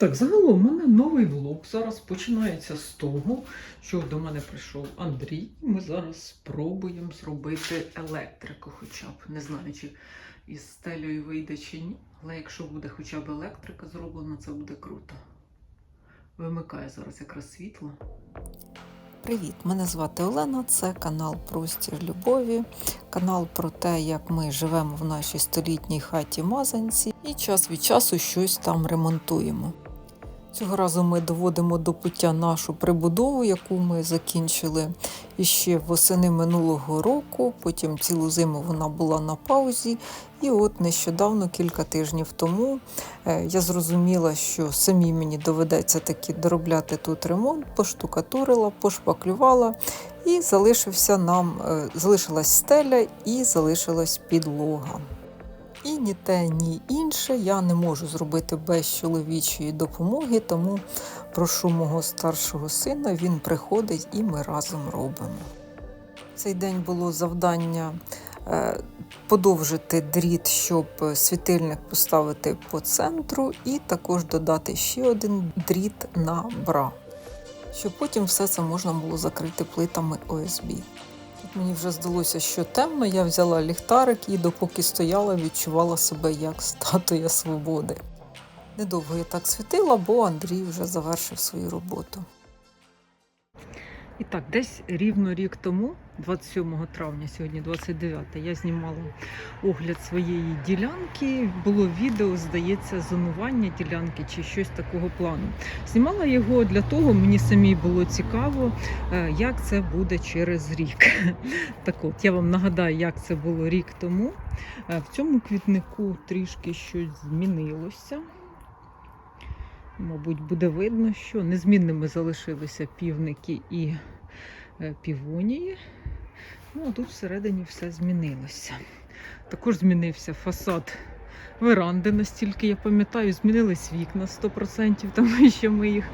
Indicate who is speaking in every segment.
Speaker 1: Так, загалом у мене новий влог зараз починається з того, що до мене прийшов Андрій. Ми зараз спробуємо зробити електрику, хоча б не знаю, чи із стелею вийде чи ні. Але якщо буде хоча б електрика зроблена, це буде круто. Вимикає зараз якраз світло.
Speaker 2: Привіт! Мене звати Олена. Це канал Простір Любові, канал про те, як ми живемо в нашій столітній хаті Мазанці і час від часу щось там ремонтуємо. Цього разу ми доводимо до пуття нашу прибудову, яку ми закінчили іще восени минулого року. Потім цілу зиму вона була на паузі. І от нещодавно, кілька тижнів тому, е, я зрозуміла, що самі мені доведеться таки доробляти тут ремонт, поштукатурила, пошпаклювала, і залишився нам, е, залишилась стеля і залишилась підлога. І ні те, ні інше я не можу зробити без чоловічої допомоги, тому прошу мого старшого сина, він приходить і ми разом робимо. Цей день було завдання е, подовжити дріт, щоб світильник поставити по центру, і також додати ще один дріт на бра, щоб потім все це можна було закрити плитами ОСБ. Мені вже здалося, що темно. Я взяла ліхтарик і допоки стояла, відчувала себе як статуя свободи. Недовго я так світила, бо Андрій вже завершив свою роботу.
Speaker 1: І так, десь рівно рік тому, 27 травня, сьогодні 29, я знімала огляд своєї ділянки. Було відео, здається, зонування ділянки чи щось такого плану. Знімала його для того, мені самій було цікаво, е, як це буде через рік. Так от, я вам нагадаю, як це було рік тому. Е, В цьому квітнику трішки щось змінилося. Мабуть, буде видно, що незмінними залишилися півники і е, півонії. Ну, а тут всередині все змінилося. Також змінився фасад веранди, настільки я пам'ятаю, змінились вікна 100%, тому що ми їх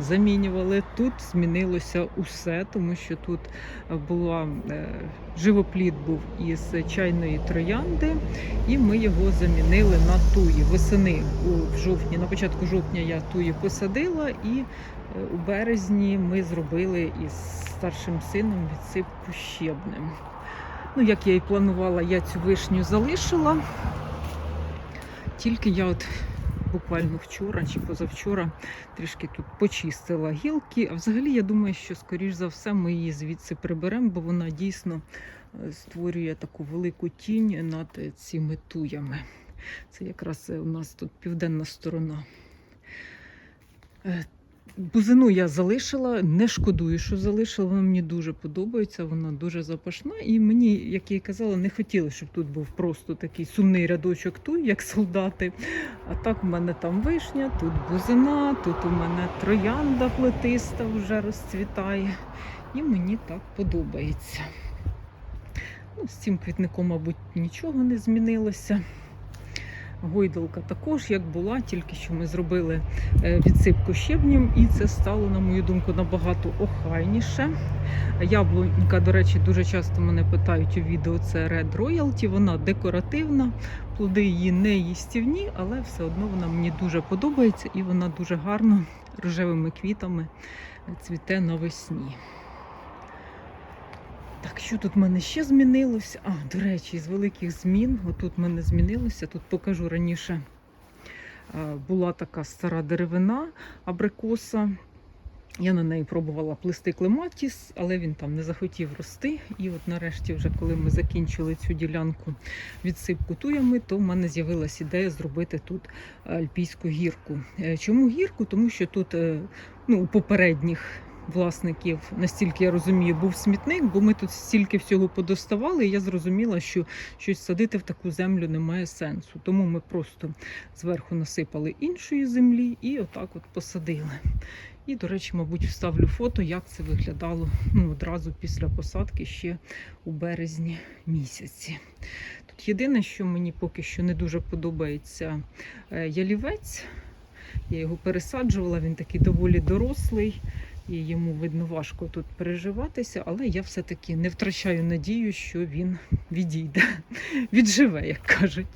Speaker 1: замінювали. Тут змінилося усе, тому що тут була е, живопліт був із чайної троянди, і ми його замінили на туї. Восени у в жовтні, на початку жовтня я туї посадила, і е, у березні ми зробили із старшим сином відсипку щебнем. Ну, як я і планувала, я цю вишню залишила. Тільки я от буквально вчора чи позавчора трішки тут почистила гілки. А взагалі я думаю, що скоріш за все ми її звідси приберемо, бо вона дійсно е, створює таку велику тінь над е, цими туями. Це якраз е, у нас тут південна сторона. Бузину я залишила, не шкодую, що залишила. Вона мені дуже подобається, вона дуже запашна. І мені, як я й казала, не хотілося, щоб тут був просто такий сумний рядочок туй, як солдати. А так в мене там вишня, тут бузина, тут у мене троянда плетиста вже розцвітає. І мені так подобається. Ну, з цим квітником, мабуть, нічого не змінилося. Гойдалка також як була, тільки що ми зробили е, відсипку щебнем, і це стало, на мою думку, набагато охайніше. Яблунька, до речі, дуже часто мене питають у відео, це Red Royalty, вона декоративна, плоди її не їстівні, але все одно вона мені дуже подобається і вона дуже гарно рожевими квітами цвіте навесні. Так, що тут в мене ще змінилося? А, до речі, з великих змін, отут в мене змінилося, тут покажу раніше е, була така стара деревина абрикоса. Я на неї пробувала плести клематіс, але він там не захотів рости. І от нарешті, вже коли ми закінчили цю ділянку відсипку туями, то в мене з'явилася ідея зробити тут альпійську гірку. Е, Чому гірку? Тому що тут е, ну, у попередніх власників, настільки я розумію, був смітник, бо ми тут стільки всього подоставали, і я зрозуміла, що щось садити в таку землю немає сенсу. Тому ми просто зверху насипали іншої землі і отак от посадили. І, до речі, мабуть, вставлю фото, як це виглядало ну, одразу після посадки ще у березні місяці. Тут єдине, що мені поки що не дуже подобається е, ялівець. Я його пересаджувала, він такий доволі дорослий, і йому видно важко тут переживатися, але я все-таки не втрачаю надію, що він відійде, відживе, як кажуть.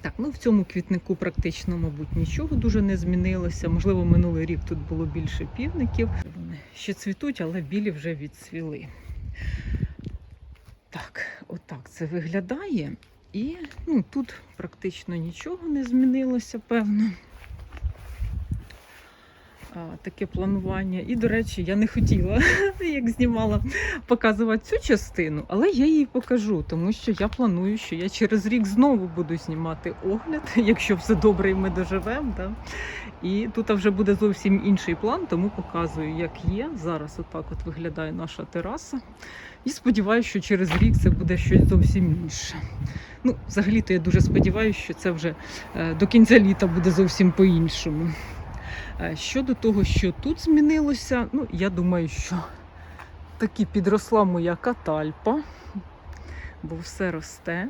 Speaker 1: Так, ну в цьому квітнику практично, мабуть, нічого дуже не змінилося. Можливо, минулий рік тут було більше півників. Вони ще цвітуть, але білі вже відцвіли. Так, отак це виглядає. І ну, тут практично нічого не змінилося, певно. Таке планування. І, до речі, я не хотіла, як знімала, показувати цю частину, але я її покажу, тому що я планую, що я через рік знову буду знімати огляд, якщо все добре і ми доживемо. Да? І тут вже буде зовсім інший план, тому показую, як є. Зараз отак от виглядає наша тераса. І сподіваюся, що через рік це буде щось зовсім інше. Ну, взагалі-то я дуже сподіваюся, що це вже е, до кінця літа буде зовсім по-іншому. Е, Щодо того, що тут змінилося, ну, я думаю, що таки підросла моя катальпа, бо все росте.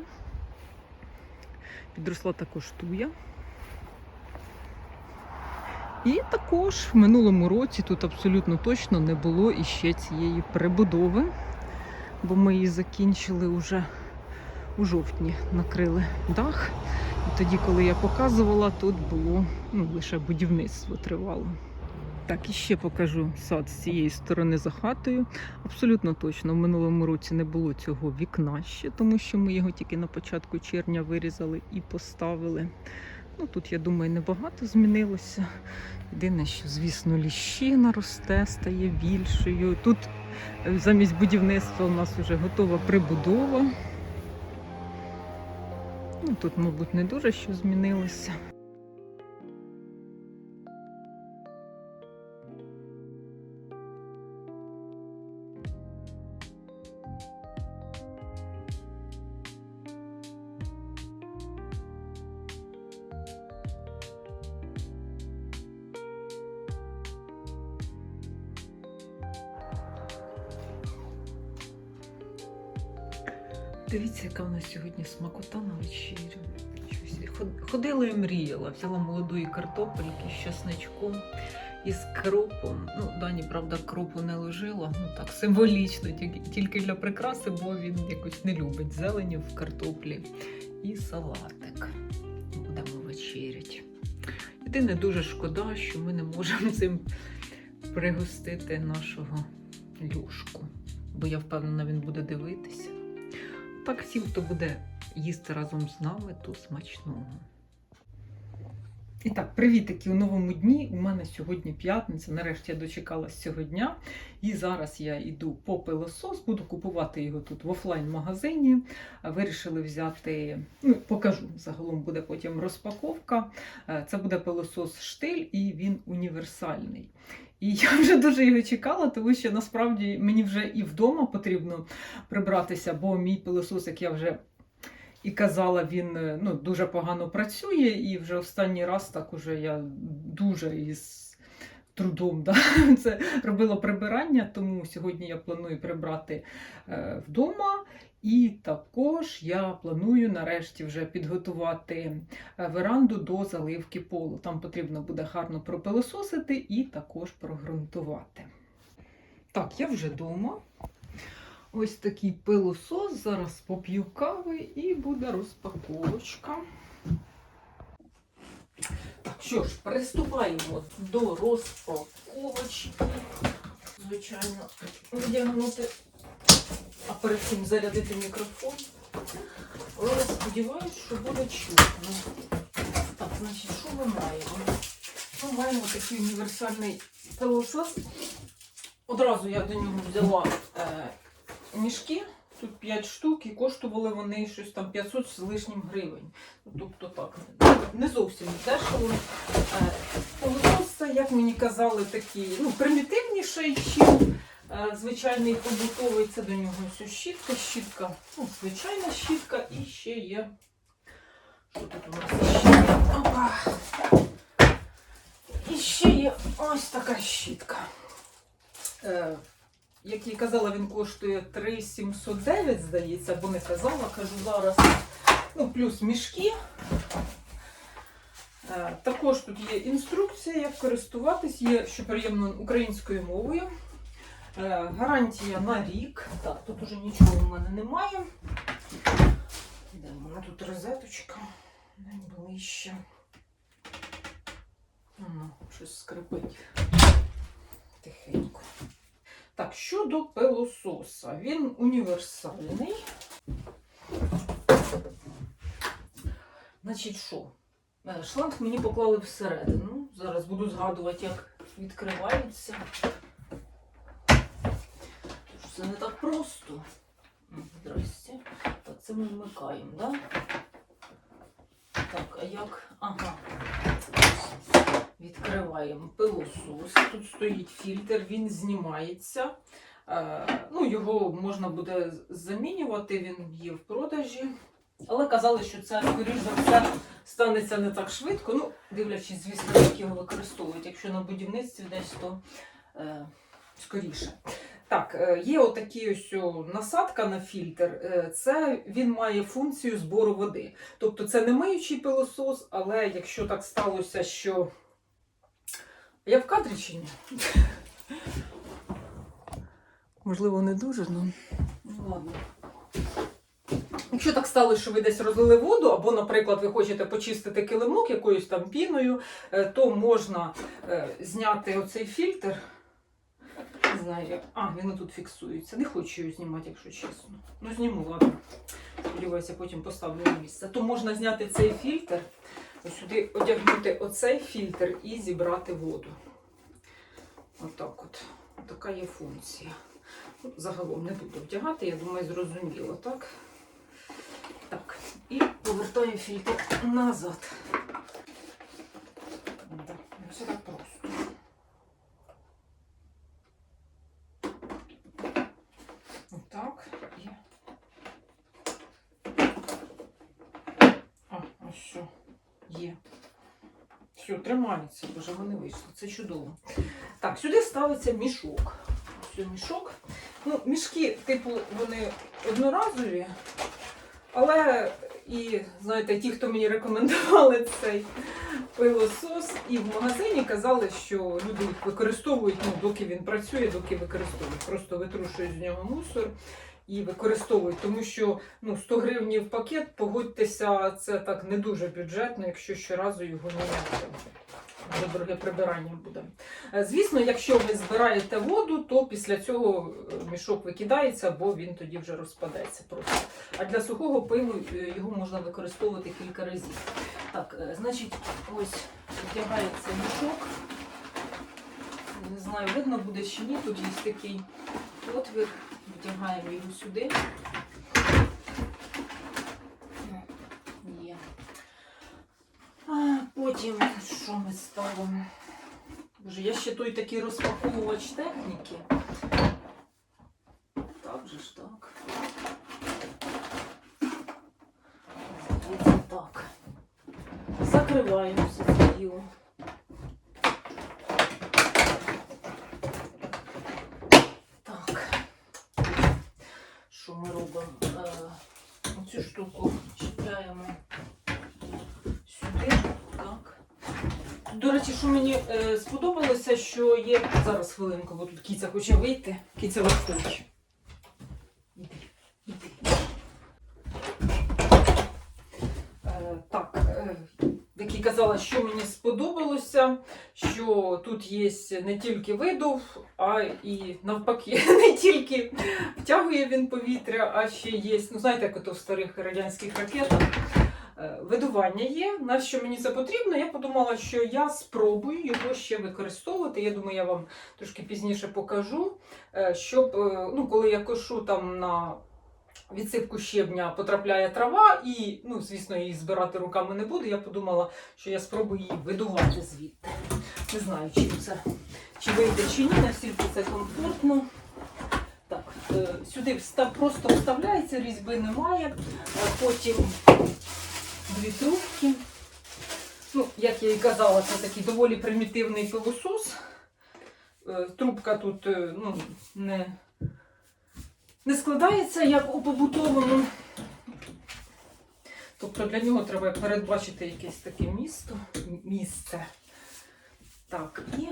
Speaker 1: Підросла також туя. І також в минулому році тут абсолютно точно не було іще цієї прибудови, бо ми її закінчили уже у жовтні, накрили дах. Тоді, коли я показувала, тут було ну, лише будівництво тривало. Так, і ще покажу сад з цієї сторони за хатою. Абсолютно точно, в минулому році не було цього вікна ще, тому що ми його тільки на початку червня вирізали і поставили. Ну, тут, я думаю, небагато змінилося. Єдине, що, звісно, ліщина росте, стає більшою. Тут е, замість будівництва у нас вже готова прибудова. Тут, мабуть, не дуже що змінилося. Дивіться, яка в нас сьогодні смакота на вечерю. Ходила і мріяла, взяла молодої картопельки з чесничком і з кропом. Ну, Дані, правда, кропу не ложила, ну так символічно, тільки для прикраси, бо він якось не любить зелені в картоплі. І салатик. Будемо вечеряти. Єдине, дуже шкода, що ми не можемо цим пригостити нашого Люшку, бо я впевнена, він буде дивитися. Так всім, хто буде їсти разом з нами, то смачного. І так, привітики у новому дні. У мене сьогодні п'ятниця. Нарешті я дочекалась цього дня. І зараз я йду по пилосос, буду купувати його тут в офлайн-магазині. Вирішили взяти, ну, покажу, загалом буде потім розпаковка. Е, Це буде пилосос штиль і він універсальний. І я вже дуже його чекала, тому що насправді мені вже і вдома потрібно прибратися, бо мій пилосос, як я вже і казала, він е, ну, дуже погано працює, і вже останній раз так уже я дуже із трудом да, це робила прибирання, тому сьогодні я планую прибрати е, вдома. І також я планую нарешті вже підготувати е, веранду до заливки полу. Там потрібно буде гарно пропилососити і також прогрунтувати. Так, я вже вдома. Ось такий пилосос. Зараз поп'ю кави і буде розпаковочка. Так, що ж, приступаємо до розпаковочки. Звичайно, вдягнути, а перед цим зарядити мікрофон. Але сподіваюся, що буде чутно. Так, значить, що ми маємо? Ми маємо такий універсальний пилосос. Одразу я до нього взяла е, мішки. Тут 5 штук і коштували вони щось там 500 з лишнім гривень. Ну, Тобто так, не зовсім дешево. Е, Пилосос як мені казали, такий ну, примітивніший, звичайний побутовий. Це до нього ось щітка, щітка, ну, звичайна щітка і ще є. Що тут у нас ще? Опа. І ще є ось така щітка. Е, як я казала, він коштує 3,709, здається, або не казала, кажу зараз. Ну, плюс мішки. Е, Також тут є інструкція, як користуватись, є, що приємно українською мовою. Е, Гарантія на рік. Так, тут уже нічого в мене немає. Де тут розеточка? найближче. Ну, щось скрипить тихенько. Так, щодо пилососа, він універсальний. Значить, що? Е, Шланг мені поклали всередину. Зараз буду згадувати, як відкривається. Це не так просто. Здрасте. Так, це ми вмикаємо, так? Так, а як? Ага. Відкриваємо пилосос. Тут стоїть фільтр, він знімається. Е, ну, його можна буде замінювати, він є в продажі. Але казали, що це, скоріш за все, станеться не так швидко. Ну, дивлячись, звісно, як його використовують. Якщо на будівництві десь, то е, скоріше. Так, е, є отакі ось насадка на фільтр. Е, Це він має функцію збору води. Тобто це не миючий пилосос, але якщо так сталося, що. Я в кадрі чи ні? Можливо, не дуже, але ну ладно. Якщо так сталося, що ви десь розлили воду, або, наприклад, ви хочете почистити килимок якоюсь там піною, е, то можна зняти оцей фільтр. Знаю. А, він тут фіксується. Не хочу його знімати, якщо чесно. Ну, зніму, ладно. Сподіваюся, потім поставлю на місце. То можна зняти цей фільтр, сюди одягнути оцей фільтр і зібрати воду. Отак от. Така є функція. Ну, Загалом не буду вдягати, я думаю, зрозуміло, так? Так, і повертаю фільтр назад. Не все так просто. Отак і. А, ось що. Є. Все, тримається, боже, вони вийшли. Це чудово. Так, сюди ставиться мішок. Ось мішок. Ну, мішки, типу, вони одноразові, але і знаєте, ті, хто мені рекомендували цей пилосос, і в магазині казали, що люди їх використовують, ну, доки він працює, доки використовують. Просто витрушують з нього мусор і використовують. Тому що ну, 100 гривень в пакет, погодьтеся, це так не дуже бюджетно, якщо щоразу його міняти. Дуже дороге прибирання буде. Е, Звісно, якщо ви збираєте воду, то після цього е, мішок викидається, бо він тоді вже розпадеться просто. А для сухого пилу е, його можна використовувати кілька разів. Так, значить, ось вдягається мішок. Не знаю, видно буде чи ні. Тут є такий отвір. витягаємо його сюди. Є. А, потім що ми ставимо? Боже, я ще той такий розпаковувач техніки. Так же ж так. Здається, так. Закриваємо все це діло. Так. Що ми робимо? Е, Оцю штуку чіпляємо сюди. Так. До речі, що мені е, сподобалося, що є. Зараз хвилинку, бо тут кіця хоче вийти. Кіця виходить. Іди. Е, так, е, як і казала, що мені сподобалося, що тут є не тільки видув, а і навпаки, не тільки втягує він повітря, а ще є, ну знаєте, як ото в старих радянських ракетах. Е, Видування є. На що мені це потрібно? Я подумала, що я спробую його ще використовувати. Я думаю, я вам трошки пізніше покажу, е, щоб е, ну, коли я кошу там на відсипку щебня потрапляє трава, і, ну, звісно, її збирати руками не буду. Я подумала, що я спробую її видувати звідти. Не знаю, чи це чи вийде чи ні, наскільки це комфортно. Так, сюди просто вставляється, різьби немає. Потім дві трубки. Ну, як я і казала, це такий доволі примітивний пилосос. Е, Трубка тут е, ну, не, не складається, як у побутовому. Тобто для нього треба передбачити якесь таке місто, місце. Так, і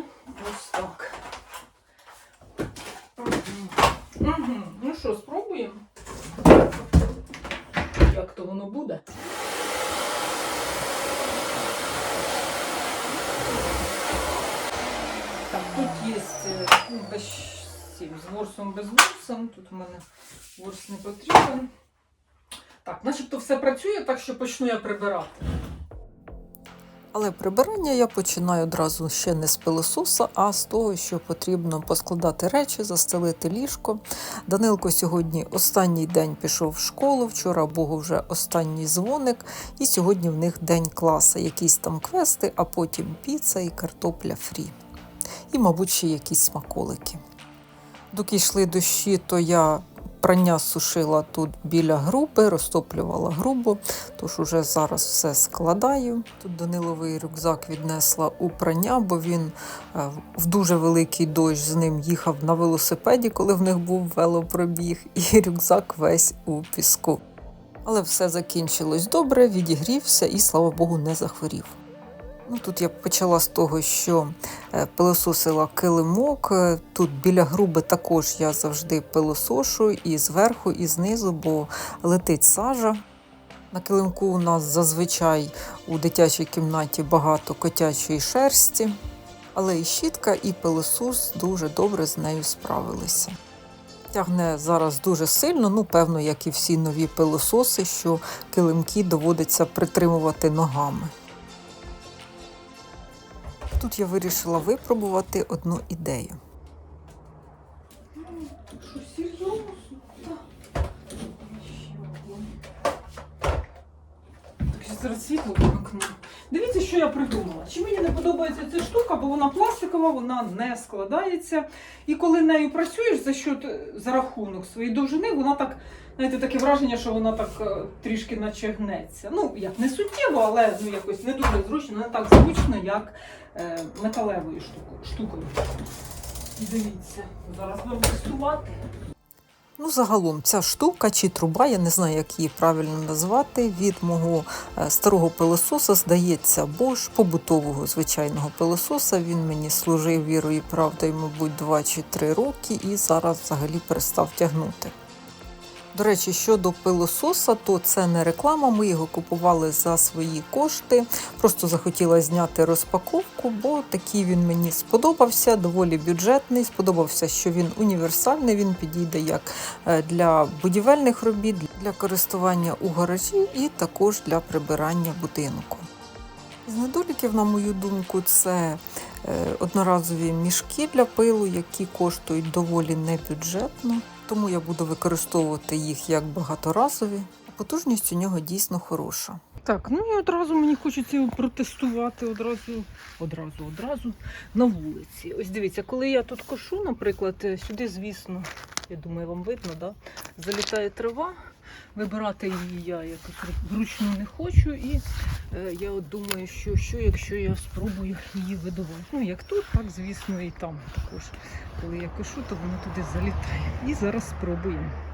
Speaker 1: ось так. Угу. Ну що, спробуємо? Як то воно буде? Тут є е, ну, без з ворсом без ворсом. Тут у мене ворс не потрібен. Так, начебто все працює, так що почну я прибирати.
Speaker 2: Але прибирання я починаю одразу ще не з пилососа, а з того, що потрібно поскладати речі, застелити ліжко. Данилко сьогодні останній день пішов в школу. Вчора Богу вже останній дзвоник, і сьогодні в них день класа, якісь там квести, а потім піца і картопля фрі. І, мабуть, ще якісь смаколики. Доки йшли дощі, то я прання сушила тут біля груби, розтоплювала грубу. Тож уже зараз все складаю. Тут Даниловий рюкзак віднесла у прання, бо він е, в дуже великий дощ з ним їхав на велосипеді, коли в них був велопробіг, і рюкзак весь у піску. Але все закінчилось добре, відігрівся і, слава Богу, не захворів. Ну, тут я почала з того, що е, пилососила килимок. Е, Тут біля груби також я завжди пилосошу і зверху, і знизу, бо летить сажа. На килимку у нас зазвичай у дитячій кімнаті багато котячої шерсті, але і щітка, і пилосос дуже добре з нею справилися. Тягне зараз дуже сильно, ну певно, як і всі нові пилососи, що килимки доводиться притримувати ногами. Тут я вирішила випробувати одну ідею.
Speaker 1: Що зараз світло вимкну. Дивіться, що я придумала. Чи мені не подобається ця штука, бо вона пластикова, вона не складається. І коли нею працюєш за счет, за рахунок своєї довжини, вона так, знаєте, таке враження, що вона так е, трішки наче гнеться. Ну, як не суттєво, але ну, якось не дуже зручно, не так зручно, як е, металевою штукою. Дивіться, зараз будемо тестувати.
Speaker 2: Ну, загалом, ця штука чи труба, я не знаю, як її правильно назвати, від мого е, старого пилососа, здається, Bosch, побутового звичайного пилососа. Він мені служив вірою і правдою, мабуть, 2 чи 3 роки, і зараз взагалі перестав тягнути. До речі, щодо пилососа, то це не реклама. Ми його купували за свої кошти. Просто захотіла зняти розпаковку, бо такий він мені сподобався, доволі бюджетний. Сподобався, що він універсальний. Він підійде як е, для будівельних робіт, для користування у гаражі і також для прибирання будинку. З недоліків, на мою думку, це е, одноразові мішки для пилу, які коштують доволі небюджетно, тому я буду використовувати їх як багаторазові. Потужність у нього дійсно хороша.
Speaker 1: Так, ну і одразу мені хочеться протестувати одразу, одразу, одразу на вулиці. Ось дивіться, коли я тут кошу, наприклад, е, сюди, звісно, я думаю, вам видно, да? залітає трава. Вибирати її я якось вручну не хочу. І е, я от думаю, що, що якщо я спробую її видувати. Ну, як тут, так, звісно, і там також. Коли я кошу, то воно туди залітає. І зараз спробуємо.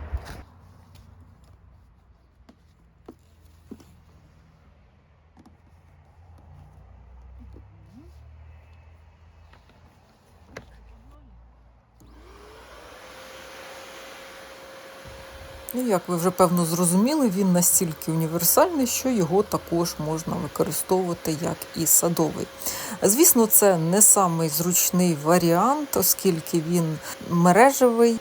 Speaker 2: Ну, як ви вже певно зрозуміли, він настільки універсальний, що його також можна використовувати як і садовий. Звісно, це не самий зручний варіант, оскільки він мережевий.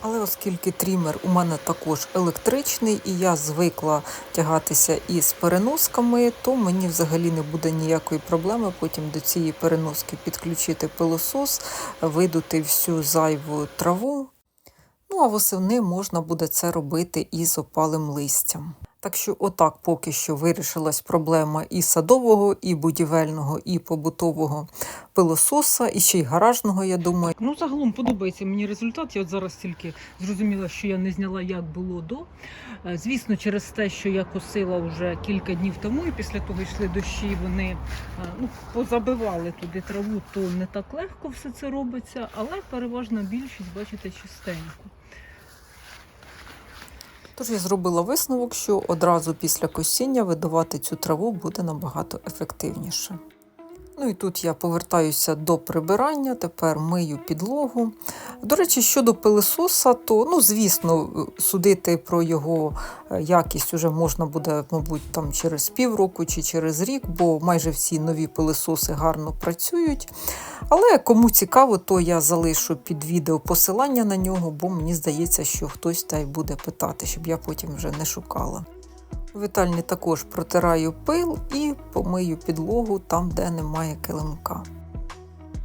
Speaker 2: Але оскільки трімер у мене також електричний, і я звикла тягатися із переносками, то мені взагалі не буде ніякої проблеми потім до цієї переноски підключити пилосос, видути всю зайву траву. Ну а восени можна буде це робити із опалим листям. Так що, отак поки що вирішилась проблема і садового, і будівельного, і побутового пилососа, і ще й гаражного, я думаю.
Speaker 1: Ну, загалом подобається мені результат. Я от зараз тільки зрозуміла, що я не зняла, як було до. Е, Звісно, через те, що я косила вже кілька днів тому, і після того йшли дощі, вони е, ну, позабивали туди траву, то не так легко все це робиться, але переважна більшість, бачите, чистенько.
Speaker 2: Тож я зробила висновок, що одразу після косіння видавати цю траву буде набагато ефективніше. Ну і тут я повертаюся до прибирання, тепер мию підлогу. До речі, щодо пилисоса, то, ну, звісно, судити про його е, якість вже можна буде, мабуть, там через півроку чи через рік, бо майже всі нові пилисоси гарно працюють. Але кому цікаво, то я залишу під відео посилання на нього, бо мені здається, що хтось та й буде питати, щоб я потім вже не шукала. Вітальні також протираю пил і помию підлогу там, де немає килимка.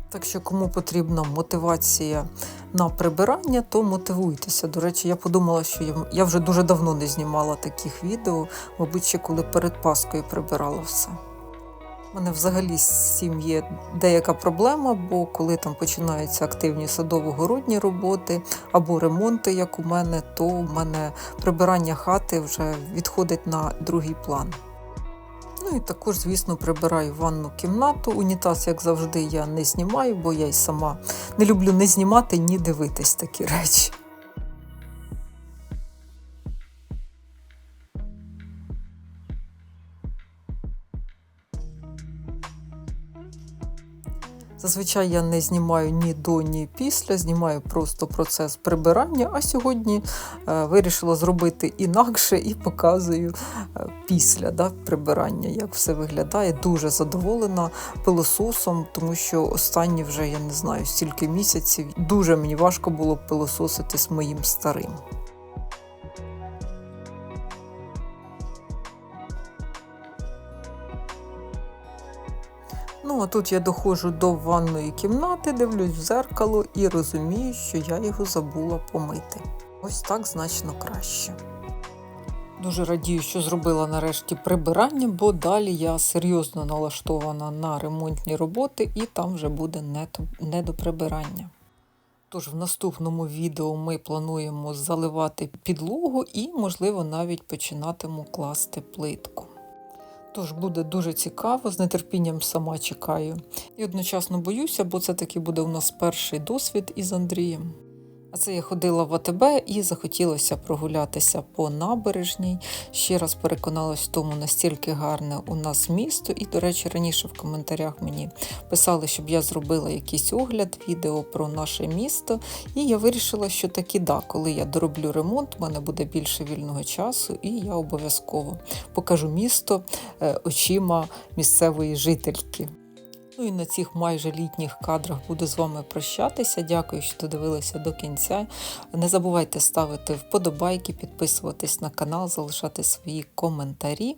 Speaker 2: Так що, кому потрібна мотивація на прибирання, то мотивуйтеся. До речі, я подумала, що я вже дуже давно не знімала таких відео, мабуть, ще коли перед Паскою прибирала все. У мене взагалі з цим є деяка проблема, бо коли там починаються активні садово-городні роботи або ремонти, як у мене, то в мене прибирання хати вже відходить на другий план. Ну і також, звісно, прибираю ванну кімнату. Унітаз, як завжди, я не знімаю, бо я й сама не люблю ні знімати, ні дивитись такі речі. Зазвичай я не знімаю ні до, ні після, знімаю просто процес прибирання, а сьогодні е, вирішила зробити інакше і показую е, після да, прибирання, як все виглядає. Дуже задоволена пилососом, тому що останні вже я не знаю стільки місяців. Дуже мені важко було пилососити з моїм старим. Ну, а тут я доходжу до ванної кімнати, дивлюсь в зеркало і розумію, що я його забула помити. Ось так значно краще. Дуже радію, що зробила нарешті прибирання, бо далі я серйозно налаштована на ремонтні роботи, і там вже буде не, до прибирання. Тож в наступному відео ми плануємо заливати підлогу і, можливо, навіть починатиму класти плитку. Тож буде дуже цікаво, з нетерпінням сама чекаю. І одночасно боюся, бо це таки буде у нас перший досвід із Андрієм. Це я ходила в АТБ і захотілося прогулятися по набережній. Ще раз переконалась в тому, настільки гарне у нас місто. І, до речі, раніше в коментарях мені писали, щоб я зробила якийсь огляд, відео про наше місто. І я вирішила, що таки да, коли я дороблю ремонт, у мене буде більше вільного часу, і я обов'язково покажу місто е, очима місцевої жительки. Ну і на цих майже літніх кадрах буду з вами прощатися. Дякую, що додивилися до кінця. Не забувайте ставити вподобайки, підписуватись на канал, залишати свої коментарі.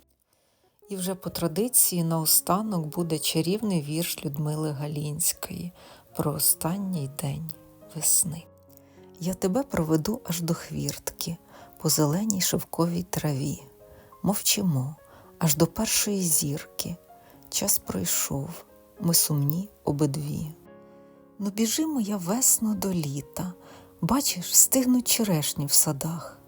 Speaker 2: І вже по традиції наостанок буде чарівний вірш Людмили Галінської про останній день весни. Я тебе проведу аж до хвіртки по зеленій шовковій траві. Мовчимо аж до першої зірки. Час пройшов, ми сумні обидві. Ну біжи моя весно до літа, бачиш, стигнуть черешні в садах.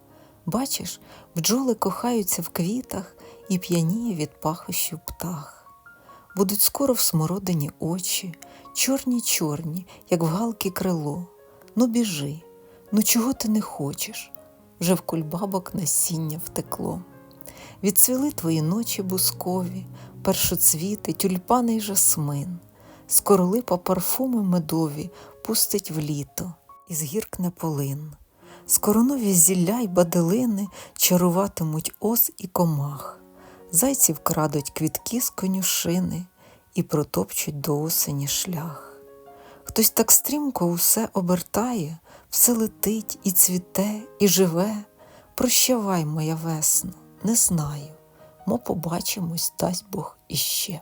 Speaker 2: Бачиш, бджоли кохаються в квітах і п'яніє від пахощів птах. Будуть скоро в смородині очі, чорні чорні, як в галки крило. Ну біжи, ну чого ти не хочеш? Вже в кульбабок насіння втекло. Відцвіли твої ночі бускові, першоцвіти, тюльпани й жасмин. Скоро липа парфуми медові пустить в літо і згіркне полин. Скоро нові зілля й баделини чаруватимуть ос і комах. Зайці вкрадуть квітки з конюшини і протопчуть до осені шлях. Хтось так стрімко усе обертає, все летить і цвіте, і живе. Прощавай, моя весно, не знаю, мо побачимось, дасть Бог іще.